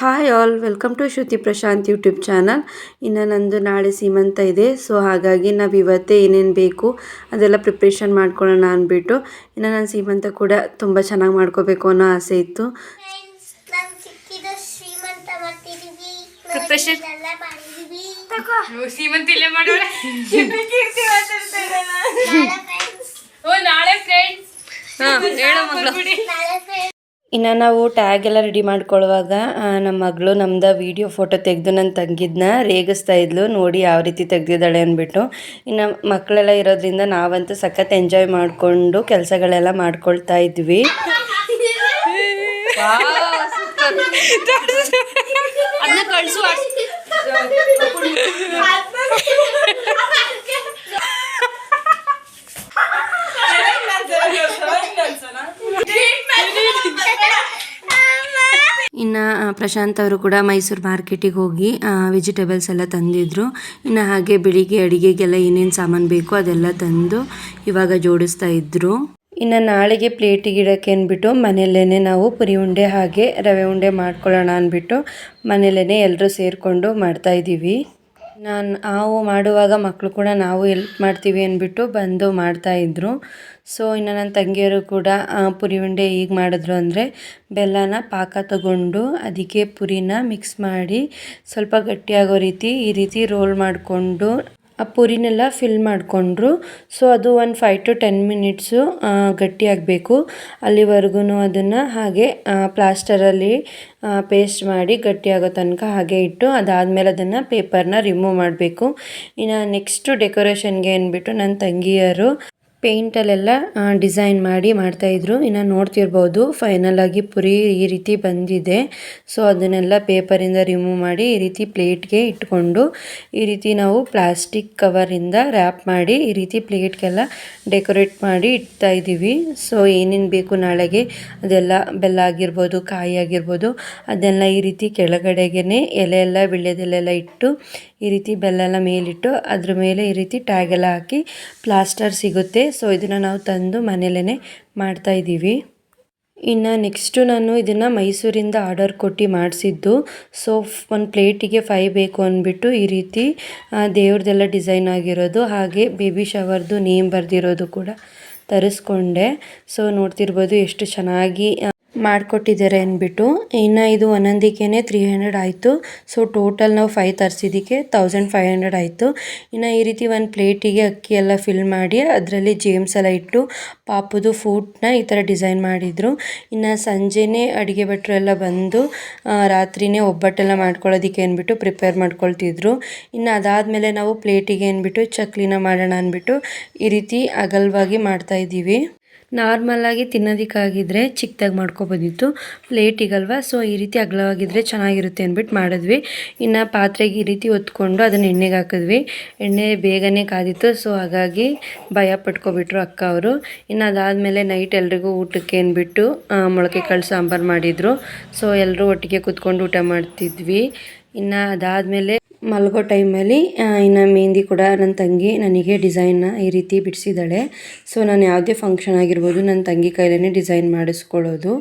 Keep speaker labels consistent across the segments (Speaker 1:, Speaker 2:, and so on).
Speaker 1: Hi all welcome to Shruti Prashant YouTube channel ಇನ್ನು ನಂದು ನಾಳೆ ಸೀಮಂತ ಇದೆ ಸೊ ಹಾಗಾಗಿ ನಾವು ಇವತ್ತೇ ಏನೇನು ಬೇಕು ಅದೆಲ್ಲ ಪ್ರಿಪ್ರೇಷನ್ ಮಾಡ್ಕೊಳ್ಳೋಣ ಅಂದ್ಬಿಟ್ಟು. ಇನ್ನು ನನ್ನ ಸೀಮಂತ ಕೂಡ ತುಂಬ ಚೆನ್ನಾಗಿ ಮಾಡ್ಕೋಬೇಕು ಅನ್ನೋ ಆಸೆ ಇತ್ತು.
Speaker 2: ನಾಳೆ ಫ್ರೆಂಡ್ಸ್
Speaker 1: ಇನ್ನು ನಾವು ಟ್ಯಾಗ್ ಎಲ್ಲ ರೆಡಿ ಮಾಡ್ಕೊಳ್ಳುವಾಗ ನಮ್ಮ ಮಗಳು ನಮ್ದು ವೀಡಿಯೋ ಫೋಟೋ ತೆಗೆದು ನನ್ನ ತಂಗಿದ್ನ ರೇಗಿಸ್ತಾ ಇದ್ಲು ನೋಡಿ ಯಾವ ರೀತಿ ತೆಗೆದಿದ್ದಾಳೆ ಅಂದ್ಬಿಟ್ಟು. ಇನ್ನು ಮಕ್ಕಳೆಲ್ಲ ಇರೋದ್ರಿಂದ ನಾವಂತೂ ಸಖತ್ ಎಂಜಾಯ್ ಮಾಡಿಕೊಂಡು ಕೆಲಸಗಳೆಲ್ಲ ಮಾಡ್ಕೊಳ್ತಾ ಇದ್ವಿ.
Speaker 3: ಅದನ್ನ
Speaker 1: ಇನ್ನು ಪ್ರಶಾಂತ್ ಅವರು ಕೂಡ ಮೈಸೂರು ಮಾರ್ಕೆಟಿಗೆ ಹೋಗಿ ವೆಜಿಟೇಬಲ್ಸ್ ಎಲ್ಲ ತಂದಿದ್ರು. ಇನ್ನು ಹಾಗೆ ಬೆಳಿಗ್ಗೆ ಅಡುಗೆಗೆಲ್ಲ ಏನೇನು ಸಾಮಾನು ಬೇಕು ಅದೆಲ್ಲ ತಂದು ಇವಾಗ ಜೋಡಿಸ್ತಾ ಇದ್ದರು ಇನ್ನು ನಾಳೆಗೆ ಪ್ಲೇಟಿಗೆ ಇಡೋಕ್ಕೆ ಅಂದ್ಬಿಟ್ಟು ಮನೆಯಲ್ಲೇ ನಾವು ಪುರಿ ಉಂಡೆ ಹಾಗೆ ರವೆ ಉಂಡೆ ಮಾಡ್ಕೊಳ್ಳೋಣ ಅಂದ್ಬಿಟ್ಟು ಮನೆಯಲ್ಲೇ ಎಲ್ಲರೂ ಸೇರಿಕೊಂಡು ಮಾಡ್ತಾ ಇದ್ದೀವಿ ನಾನು ನಾವು ಮಾಡುವಾಗ ಮಕ್ಕಳು ಕೂಡ ನಾವು ಎಲ್ಪ್ ಮಾಡ್ತೀವಿ ಅಂದ್ಬಿಟ್ಟು ಬಂದು ಮಾಡ್ತಾಯಿದ್ರು ಸೊ ಇನ್ನು ನನ್ನ ತಂಗಿಯರು ಕೂಡ ಪುರಿ ಉಂಡೆ ಈಗ ಮಾಡಿದ್ರು ಅಂದರೆ ಬೆಲ್ಲನ ಪಾಕ ತಗೊಂಡು ಅದಕ್ಕೆ ಪುರಿನ ಮಿಕ್ಸ್ ಮಾಡಿ ಸ್ವಲ್ಪ ಗಟ್ಟಿಯಾಗೋ ರೀತಿ ಈ ರೀತಿ ರೋಲ್ ಮಾಡಿಕೊಂಡು ಆ ಪುರಿನೆಲ್ಲ ಫಿಲ್ ಮಾಡಿಕೊಂಡ್ರು. ಸೊ ಅದು ಒಂದು ಫೈವ್ ಟು ಟೆನ್ ಮಿನಿಟ್ಸು ಗಟ್ಟಿಯಾಗಬೇಕು. ಅಲ್ಲಿವರೆಗೂ ಅದನ್ನು ಹಾಗೆ ಪ್ಲಾಸ್ಟರಲ್ಲಿ ಪೇಸ್ಟ್ ಮಾಡಿ ಗಟ್ಟಿಯಾಗೋ ತನಕ ಹಾಗೆ ಇಟ್ಟು ಅದಾದಮೇಲೆ ಅದನ್ನು ಪೇಪರ್ನ ರಿಮೂವ್ ಮಾಡಬೇಕು. ಇನ್ನು ನೆಕ್ಸ್ಟು ಡೆಕೋರೇಷನ್ಗೆ ಅಂದ್ಬಿಟ್ಟು ನನ್ನ ತಂಗಿಯರು ಪೇಂಟಲ್ಲೆಲ್ಲ ಡಿಸೈನ್ ಮಾಡಿ ಮಾಡ್ತಾಯಿದ್ರು ಇನ್ನು ನೋಡ್ತಿರ್ಬೋದು ಫೈನಲ್ ಆಗಿ ಪುರಿ ಈ ರೀತಿ ಬಂದಿದೆ. ಸೊ ಅದನ್ನೆಲ್ಲ ಪೇಪರಿಂದ ರಿಮೂವ್ ಮಾಡಿ ಈ ರೀತಿ ಪ್ಲೇಟ್ಗೆ ಇಟ್ಕೊಂಡು, ಈ ರೀತಿ ನಾವು ಪ್ಲಾಸ್ಟಿಕ್ ಕವರಿಂದ ರ್ಯಾಪ್ ಮಾಡಿ ಈ ರೀತಿ ಪ್ಲೇಟ್ಗೆಲ್ಲ ಡೆಕೋರೇಟ್ ಮಾಡಿ ಇಡ್ತಾ ಇದ್ದೀವಿ. ಸೊ ಏನೇನು ಬೇಕು ನಾಳೆಗೆ, ಅದೆಲ್ಲ ಬೆಲ್ಲ ಆಗಿರ್ಬೋದು, ಕಾಯಿ ಆಗಿರ್ಬೋದು, ಅದೆಲ್ಲ ಈ ರೀತಿ ಕೆಳಗಡೆಗೆ ಎಲೆ ಎಲ್ಲ ಬಿಳ್ಯದಲ್ಲೆಲ್ಲ ಇಟ್ಟು ಈ ರೀತಿ ಬೆಲ್ಲ ಎಲ್ಲ ಮೇಲಿಟ್ಟು ಅದ್ರ ಮೇಲೆ ಈ ರೀತಿ ಟ್ಯಾಗ್ ಎಲ್ಲ ಹಾಕಿ ಪ್ಲಾಸ್ಟರ್ ಸಿಗುತ್ತೆ. ಸೊ ಇದನ್ನು ನಾವು ತಂದು ಮನೇಲೇ ಮಾಡ್ತಾ ಇದ್ದೀವಿ. ಇನ್ನು ನೆಕ್ಸ್ಟು ನಾನು ಇದನ್ನು ಮೈಸೂರಿಂದ ಆರ್ಡರ್ ಕೊಟ್ಟು ಮಾಡಿಸಿದ್ದು. ಸೊ ಒಂದು ಪ್ಲೇಟಿಗೆ ಫೈ ಬೇಕು ಅಂದ್ಬಿಟ್ಟು ಈ ರೀತಿ ದೇವ್ರದೆಲ್ಲ ಡಿಸೈನ್ ಆಗಿರೋದು, ಹಾಗೆ ಬೇಬಿ ಶವರ್ದು ನೇಮ್ ಬರೆದಿರೋದು ಕೂಡ ತರಿಸ್ಕೊಂಡೆ. ಸೊ ನೋಡ್ತಿರ್ಬೋದು ಎಷ್ಟು ಚೆನ್ನಾಗಿ ಮಾಡಿಕೊಟ್ಟಿದ್ದಾರೆ ಅಂದ್ಬಿಟ್ಟು, ಇನ್ನು ಇದು ಒಂದೊಂದಕ್ಕೆ ತ್ರೀ ಹಂಡ್ರೆಡ್ ಆಯಿತು. ಸೊ ಟೋಟಲ್ ನಾವು ಫೈವ್ ತರಿಸಿದ್ದಕ್ಕೆ ತೌಸಂಡ್ ಫೈವ್ ಹಂಡ್ರೆಡ್ ಆಯಿತು. ಇನ್ನು ಈ ರೀತಿ ಒಂದು ಪ್ಲೇಟಿಗೆ ಅಕ್ಕಿ ಎಲ್ಲ ಫಿಲ್ ಮಾಡಿ, ಅದರಲ್ಲಿ ಜೇಮ್ಸ್ ಎಲ್ಲ ಇಟ್ಟು ಪಾಪುದು ಫೂಟ್ನ ಈ ಥರ ಡಿಸೈನ್ ಮಾಡಿದರು. ಇನ್ನು ಸಂಜೆನೇ ಅಡುಗೆ ಭಟ್ರು ಎಲ್ಲ ಬಂದು ರಾತ್ರಿನೇ ಒಬ್ಬಟ್ಟೆಲ್ಲ ಮಾಡ್ಕೊಳ್ಳೋದಕ್ಕೆ ಅಂದ್ಬಿಟ್ಟು ಪ್ರಿಪೇರ್ ಮಾಡ್ಕೊಳ್ತಿದ್ರು. ಇನ್ನು ಅದಾದಮೇಲೆ ನಾವು ಪ್ಲೇಟಿಗೆ ಅಂದ್ಬಿಟ್ಟು ಚಕ್ಲಿನ ಮಾಡೋಣ ಅಂದ್ಬಿಟ್ಟು ಈ ರೀತಿ ಅಗಲವಾಗಿ ಮಾಡ್ತಾ ಇದ್ದೀವಿ. ನಾರ್ಮಲಾಗಿ ತಿನ್ನೋದಕ್ಕಾಗಿದ್ದರೆ ಚಿಕ್ಕದಾಗಿ ಮಾಡ್ಕೊಬೋದಿತ್ತು ಪ್ಲೇಟಿಗಲ್ವ ಸೊ ಈ ರೀತಿ ಅಗಲವಾಗಿದ್ದರೆ ಚೆನ್ನಾಗಿರುತ್ತೆ ಅಂದ್ಬಿಟ್ಟು ಮಾಡಿದ್ವಿ. ಇನ್ನು ಪಾತ್ರೆಗೆ ಈ ರೀತಿ ಒತ್ಕೊಂಡು ಅದನ್ನು ಎಣ್ಣೆಗೆ ಹಾಕಿದ್ವಿ. ಎಣ್ಣೆ ಬೇಗನೆ ಕಾದಿತ್ತು ಸೊ ಹಾಗಾಗಿ ಭಯ ಪಟ್ಕೊಬಿಟ್ರು ಅಕ್ಕ ಅವರು. ಇನ್ನು ಅದಾದಮೇಲೆ ನೈಟ್ ಎಲ್ರಿಗೂ ಊಟಕ್ಕೆ ಅಂದ್ಬಿಟ್ಟು ಮೊಳಕೆ ಕಾಳು ಸಾಂಬಾರು ಮಾಡಿದರು. ಸೊ ಎಲ್ಲರೂ ಒಟ್ಟಿಗೆ ಕೂತ್ಕೊಂಡು ಊಟ ಮಾಡ್ತಿದ್ವಿ. ಇನ್ನು ಅದಾದಮೇಲೆ ಮಲಗೋ ಟೈಮಲ್ಲಿ ಇನ್ನು ಮೆಹಂದಿ ಕೂಡ ನನ್ನ ತಂಗಿ ನನಗೆ ಡಿಸೈನ್ನ ಈ ರೀತಿ ಬಿಡಿಸಿದ್ದಾಳೆ ಸೊ ನಾನು ಯಾವುದೇ ಫಂಕ್ಷನ್ ಆಗಿರ್ಬೋದು ನನ್ನ ತಂಗಿ ಕೈಲೇ ಡಿಸೈನ್ ಮಾಡಿಸ್ಕೊಳ್ಳೋದು.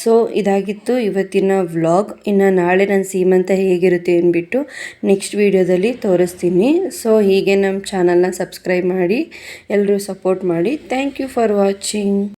Speaker 1: ಸೊ ಇದಾಗಿತ್ತು ಇವತ್ತಿನ ವ್ಲಾಗ್ ಇನ್ನು ನಾಳೆ ನನ್ನ ಸೀಮಂತ ಹೇಗಿರುತ್ತೆ ಅಂದ್ಬಿಟ್ಟು ನೆಕ್ಸ್ಟ್ ವೀಡಿಯೋದಲ್ಲಿ ತೋರಿಸ್ತೀನಿ. ಸೊ ಹೀಗೆ ನಮ್ಮ ಚಾನಲ್ನ ಸಬ್ಸ್ಕ್ರೈಬ್ ಮಾಡಿ ಎಲ್ಲರೂ ಸಪೋರ್ಟ್ ಮಾಡಿ. Thank you for watching